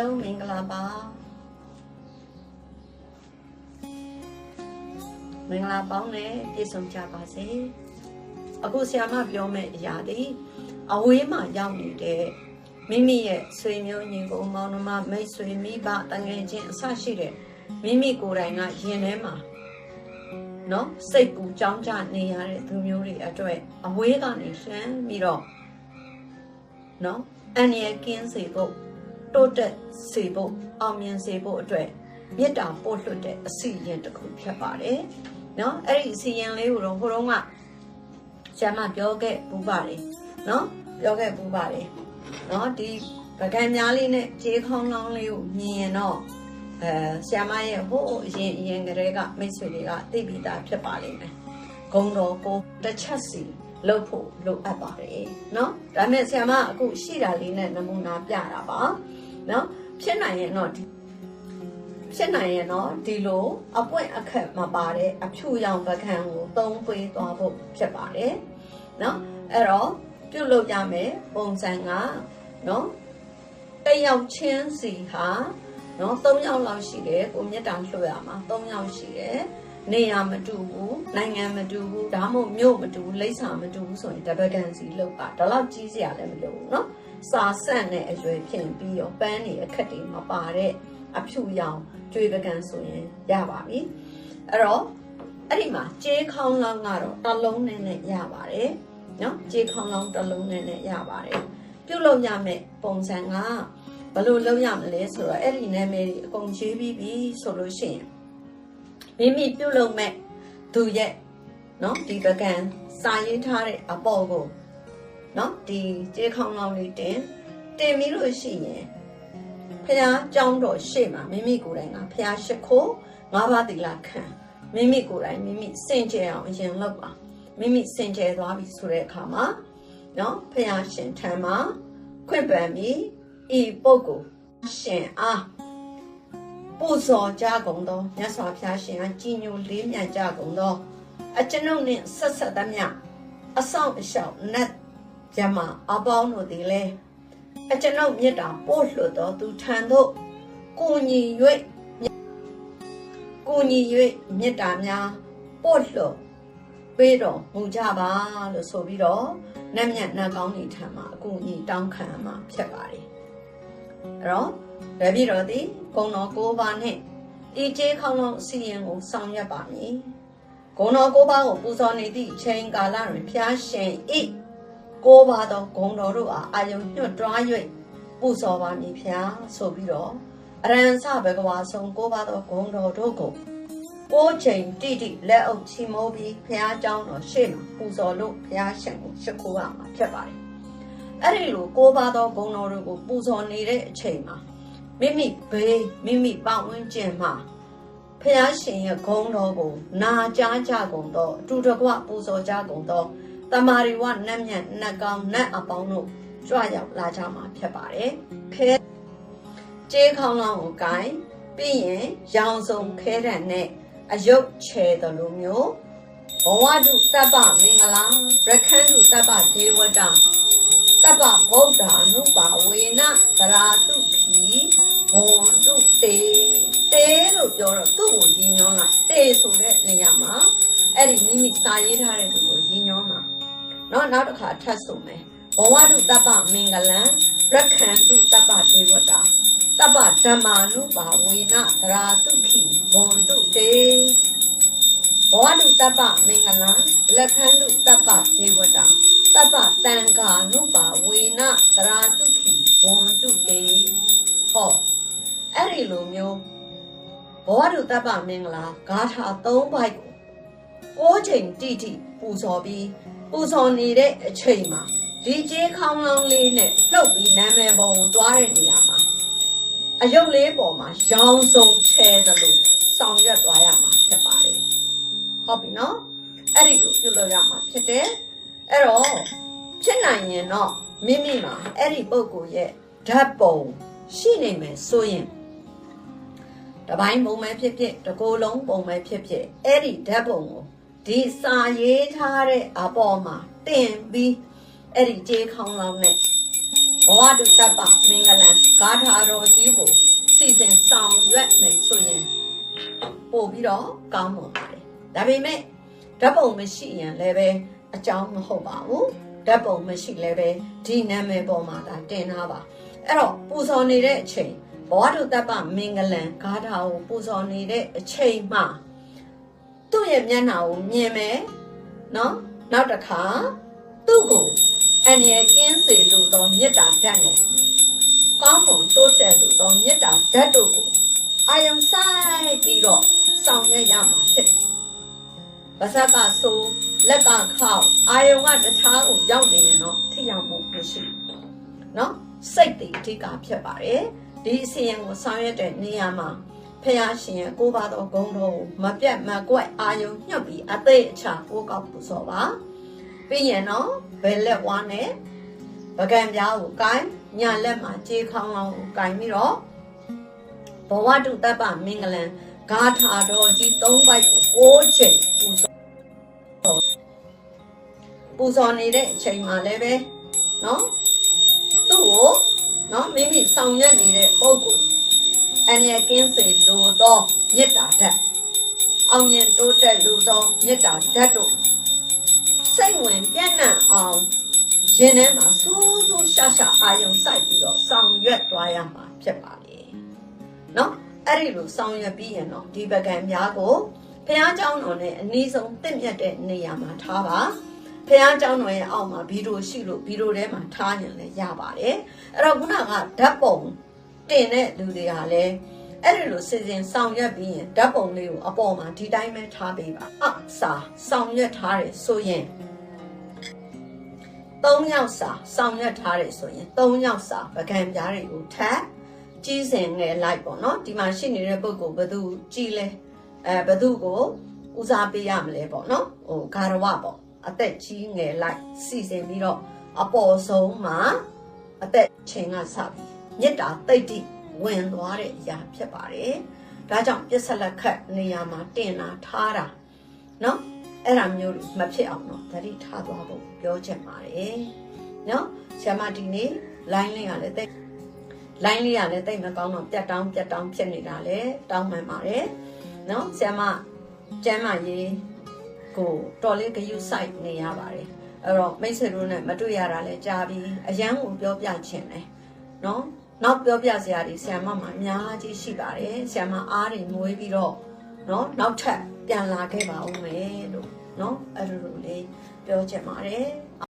လုံးမင်္ဂလာပါမင်္ဂလာပေါင်းနဲ့ပြည့်စုံကြပါစေအခုဆရာမပြောမယ့်အရာဒီအဝေးမှာရောက်နေတဲ့မိမိရဲ့ဆွေမျိုးညီကိုမောင်နှမမိတ်ဆွေမိဘတငယ်ချင်းအဆရှိတဲ့မိမိကိုယ်တိုင်ကရင်ထဲမှာနော်စိတ်ပူကြောင်းကြနေရတဲ့သူမျိုးတွေအတွက်အဝေးကနေလှမ်းပြီးတော့နော်အန်ရကင်းစေဖို့ တိုးတက်စေဖို့အောင်မြင်စေဖို့အတွက်မေတ္တာပို့လွှတ်တဲ့အစီအရင်တစ်ခုဖြစ်ပါတယ်နော်အဲ့ဒီအစီအရင်လေးကိုတော့ဟိုတုန်းကဆရာမပြောခဲ့ပူပါတယ်နော်ပြောခဲ့ပူပါတယ်နော်ဒီပကံများလေးနဲ့ခြေခေါင်းလောင်းလေးကိုမြင်ရင်တော့အဲဆရာမရဲ့ဟိုအရင်အရင်ကတည်းကမိတ်ဆွေတွေကသိပြီးသားဖြစ်ပါလိမ့်မယ်ဂုံတော်ကိုတစ်ချက်စီလုပ်ဖို့လိုအပ်ပါတယ်เนาะဒါမဲ့ဆရာမအခုရှိတာလေးနဲ့နမူနာပြတာပါ เนาะဖြစ်နိုင်ရင်တော့ဒီဖြစ်နိုင်ရင်တော့ဒီလိုအပွင့်အခက်မပါတဲ့အဖြူရောင်ပကံကိုသုံးပေးသွားဖို့ဖြစ်ပါတယ်เนาะအဲ့တော့ပြုတ်လုပ်ရမယ်ပုံစံကเนาะတစ်ယောက်ချင်းစီဟာเนาะ၃ယောက်လောက်ရှိတယ်ကိုမြတ်တာလွှတ်ရမှာ၃ယောက်ရှိတယ်နေရာမတူဘူးနိုင်ငံမတူဘူးဒါမှမဟုတ်မြို့မတူဘူးလိပ်စာမတူဘူးဆိုရင်တပကန်စီလောက်ပါဒါတော့ကြီးစရာလည်းမလိုဘူးเนาะ စာဆန့်တဲ့အရွယ်ဖြစ်ပြီးတော့ပန်းနေအခက်တွေမပါတဲ့အဖြူရောင်ကြွေပကံဆိုရင်ရပါပြီအဲ့တော့အဲ့ဒီမှာကြေးခေါင်းလောင်းကတော့တစ်လုံးနဲ့နဲ့ရပါတယ်နော်ကြေးခေါင်းလောင်းတစ်လုံးနဲ့နဲ့ရပါတယ်ပြုတ်လို့ရမယ်ပုံစံကဘယ်လိုလုပ်ရမလဲဆိုတော့အဲ့ဒီနာမည်တွေအကုန်ရေးပြီးပြီဆိုလို့ရှိရင်မိမိပြုတ်လို့မဲ့သူရဲ့နော်ဒီပကံစာရေးထားတဲ့အပေါ်ကို နော်ဒီကြေးခေါင်းလောင်းလေးတင်တင်ပြီးလို့ရှိရင်ဖះကြောင်းတော်ရှေ့မှာမိမိကိုယ်တိုင်ကဖះရှိခိုးငါးပါးသီလခံမိမိကိုယ်တိုင်မိမိစင်ကြယ်အောင်အရင်လုပ်ပါမိမိစင်ကြယ်သွားပြီဆိုတဲ့အခါမှာနော်ဖះရှင်ထံမှာခွင့်ပန်ပြီးဤပုဂ္ဂိုလ်ရှင်အားပူဇော်ကြကုန်သောမြတ်စွာဘုရားရှင်အားကြီးညိုလေးမြတ်ကြကုန်သောအကျွန်ုပ်နှင့်ဆက်ဆက်သမျှအဆောင်အရှောက်နတ် ဂျမအပေါင်းတို့သည်လည်းအကျွန်ုပ်မြတ်တာပို့လွှတ်တော်သူထံသို့ကိုညီ၍ကိုညီ၍မြတ်တာများပို့လွှတ်ပေးတော်မူကြပါလို့ဆိုပြီးတော့နတ်မြတ်နတ်ကောင်းတွေထံမှာအကူအညီတောင်းခံမှာဖြစ်ပါတယ်အဲ့တော့တပည့်တော်သည်ဂုံတော်၉ပါးနဲ့ဤကျေးခေါင်းလုံးအစီရင်ကိုဆောင်ရွက်ပါမည်ဂုံတော်၉ပါးကိုပူဇော်နေသည့်အချိန်ကာလတွင်ဖျားရှင်ဤ ကိုးပါသောဂုံတော်တို့အားအာယုံညွတ်တွား၍ပူဇော်ပါမည်ဖျားဆိုပြီးတော့အရန်စဘဂဝါဆုံးကိုးပါသောဂုံတော်တို့ကိုကိုးချိန်တိတိလက်အုပ်ချီမိုးပြီးဖျားเจ้าတော်ရှေ့မှာပူဇော်လို့ဖျားရှင်ကိုရှိခိုးရမှာဖြစ်ပါတယ်အဲ့ဒီလိုကိုးပါသောဂုံတော်တို့ကိုပူဇော်နေတဲ့အချိန်မှာမိမိဘေးမိမိပတ်ဝန်းကျင်မှာဖျားရှင်ရဲ့ဂုံတော်ကိုနာကြားကြကုန်သောအတူတကွပူဇော်ကြကုန်သော တမာရီဝနတ်မြတ်နတ်ကောင်းနတ်အပေါင်းတို့ကြွရောက်လာကြမှာဖြစ်ပါတယ်ခဲကျေးခေါင်းလောင်းကိုကိုင်းပြီးရင်ရောင်စုံခဲတံနဲ့အယုတ်ချဲတယ်လို့မျိုးဘဝတုတပ္ပမင်္ဂလာရခန်းတုတပ္ပဒေဝတာတပ္ပဗုဒ္ဓ ानु ပါဝေနသရာတုခီဘွန်တုတေတေလို့ပြောတော့သူ့ကိုရည်ညွှန်းလိုက်တေဆိုတဲ့နေရာမှာအဲ့ဒီမိမိစာရေးထားတဲ့သူကိုရည်ညွှန်းမှာ နော်နောက်တစ်ခါထပ်ဆိုမယ်ဘဝတုတပ္ပမင်္ဂလံရက္ခန္တုတပ္ပဒေဝတာတပ္ပဓမ္မာနုဘာဝေနသရာတုခိဘွန်တုတေဘဝတုတပ္ပမင်္ဂလံလက္ခန္တုတပ္ပဒေဝတာတပ္ပတံဃာနုဘာဝေနသရာတုခိဘွန်တုတေဟောအဲ့ဒီလိုမျိုးဘောဓုတပ္ပမင်္ဂလာဂါထာ၃ဘိုက်ကို၉ချိန်တိတိပူဇော်ပြီး ပူဇော်နေတဲ့အချိန်မှာဒီကျေးခေါင်းလောင်းလေးနဲ့လှုပ်ပြီးနာမည်ပုံကိုတွားတဲ့နေရာမှာအယုတ်လေးပေါ်မှာရောင်စုံချဲသလိုဆောင်ရွက်သွားရမှာဖြစ်ပါတယ်ဟုတ်ပြီနော်အဲ့ဒီလိုပြုလုပ်ရမှာဖြစ်တယ်အဲ့တော့ဖြစ်နိုင်ရင်တော့မိမိမှာအဲ့ဒီပုံကိုရဲ့ဓာတ်ပုံရှိနေမယ်ဆိုရင်တပိုင်းပုံပဲဖြစ်ဖြစ်တကိုယ်လုံးပုံပဲဖြစ်ဖြစ်အဲ့ဒီဓာတ်ပုံကို ဒီစာရေးထားတဲ့အပေါ်မှာတင်ပြီးအဲ့ဒီကြေးခေါင်းလောင်းနဲ့ဘဝတုတ္တပမင်္ဂလံဂါထာတော်ကြီးကိုစီစဉ်ဆောင်ရွက်မယ်ဆိုရင်ပို့ပြီးတော့ကောင်းမွန်ပါတယ်ဒါပေမဲ့ဓာတ်ပုံမရှိရင်လည်းပဲအကြောင်းမဟုတ်ပါဘူးဓာတ်ပုံမရှိလည်းပဲဒီနာမည်ပေါ်မှာဒါတင်ထားပါအဲ့တော့ပူဇော်နေတဲ့အချိန်ဘဝတုတ္တပမင်္ဂလံဂါထာကိုပူဇော်နေတဲ့အချိန်မှာ သူ့ရဲ့မျက်နှာကိုမြင်မယ်နော်နောက်တစ်ခါသူ့ကိုအန္တရာယ်ကင်းစေလို့တော့မေတ္တာဓာတ်နဲ့ကောင်းမွန်တိုးတက်လို့တော့မေတ္တာဓာတ်တို့ကိုအာယုံဆိုင်ပြီးတော့ဆောင်ရွက်ရမှာဖြစ်တယ်။ဗဇက်ကဆိုးလက်ကခောက်အာယုံကတခြားကိုရောက်နေတယ်နော်ထိရောက်မှုမရှိဘူး။နော်စိတ်တည်အဓိကဖြစ်ပါတယ်။ဒီအစီရင်ကိုဆောင်ရွက်တဲ့နေရာမှာ ဖះရှင်ရဲ့ကိုးပါသောဂုဏ်တော်ကိုမပြတ်မကွက်အာယုံညှပ်ပြီးအသေးအချာကိုးကောက်ပူဇော်ပါ။ပြီးရင်နော်ဘယ်လက်ဝါးနဲ့ပကံပြားကိုကိုင်းညာလက်မှာကြေးခေါင်းလောင်းကိုကိုင်းပြီးတော့ဘဝတုတ္တပမင်္ဂလံဂါထာတော်ကြီး၃ပိုက်ကိုကိုးချိန်ပူဇော်ပူဇော်နေတဲ့အချိန်မှာလည်းပဲနော်သူ့ကိုနော်မိမိဆောင်ရွက်နေတဲ့ပုံကို အန္တရာယ်ကင်းစေလိုသောမေတ္တာဓာတ်အောင်မြင်တိုးတက်လိုသောမေတ္တာဓာတ်တို့စိတ်ဝင်ပြန့်နှံ့အောင်ရင်ထဲမှာစူးစူးရှာရှာအာယုံစိုက်ပြီးတော့ဆောင်ရွက်သွားရမှာဖြစ်ပါလေနော်အဲ့ဒီလိုဆောင်ရွက်ပြီးရင်တော့ဒီပကံများကိုဖះเจ้าတော်နဲ့အနည်းဆုံးတင့်မြတ်တဲ့နေရာမှာထားပါဖះเจ้าတော်ရဲ့အောက်မှာဗီဒီယိုရှိလို့ဗီဒီယိုထဲမှာထားရင်လည်းရပါတယ်အဲ့တော့ခုနကဓာတ်ပုံ တင်တဲ့လူတွေကလည်းအဲ့ဒီလိုစီစဉ်ဆောင်ရွက်ပြီးရင်ဓာတ်ပုံလေးကိုအပေါ်မှာဒီတိုင်းပဲထားပေးပါအစာဆောင်ရွက်ထားတယ်ဆိုရင်၃ယောက်စာဆောင်ရွက်ထားတယ်ဆိုရင်၃ယောက်စာပကံပြားတွေကိုထပ်ကြီးစင်ငယ်လိုက်ပေါ့နော်ဒီမှာရှိနေတဲ့ပုဂ္ဂိုလ်ဘယ်သူကြီးလဲအဲဘယ်သူကိုဦးစားပေးရမလဲပေါ့နော်ဟိုဂါရဝပေါ့အသက်ကြီးငယ်လိုက်စီစဉ်ပြီးတော့အပေါ်ဆုံးမှာအသက်ချိန်ကစပြီး မေတ္တာတိတ်တိဝင်သွားတဲ့အရာဖြစ်ပါတယ်ဒါကြောင့်ပြစ္ဆလက်ခတ်နေရာမှာတင်လာထားတာနော်အဲ့ဒါမျိုးတွေမဖြစ်အောင်တော့သတိထားသွားဖို့ပြောချင်ပါတယ်နော်ဆ iam မဒီနေ့ line လေးကလည်းတိတ် line လေးကလည်းတိတ်မကောင်းတော့ပြတ်တောင်းပြတ်တောင်းဖြစ်နေတာလေတောင်းမှန်ပါတယ်နော်ဆ iam မကျမ်းမာရေးကိုတော်လေးဂယုစိုက်နေရပါတယ်အဲ့တော့မိတ်ဆွေတို့နဲ့မတွေ့ရတာလဲကြားပြီးအရန်ကိုပြောပြချင်တယ်နော် နောက်ပြောပြစရာတွေဆ iam မမှာအများကြီးရှိပါတယ်ဆ iam မအားတွေမွေးပြီးတော့နော်နောက်ထပ်ပြန်လာခဲ့ပါဦးမယ်လို့နော်အဲ့လိုလိုလေးပြောချင်ပါတယ်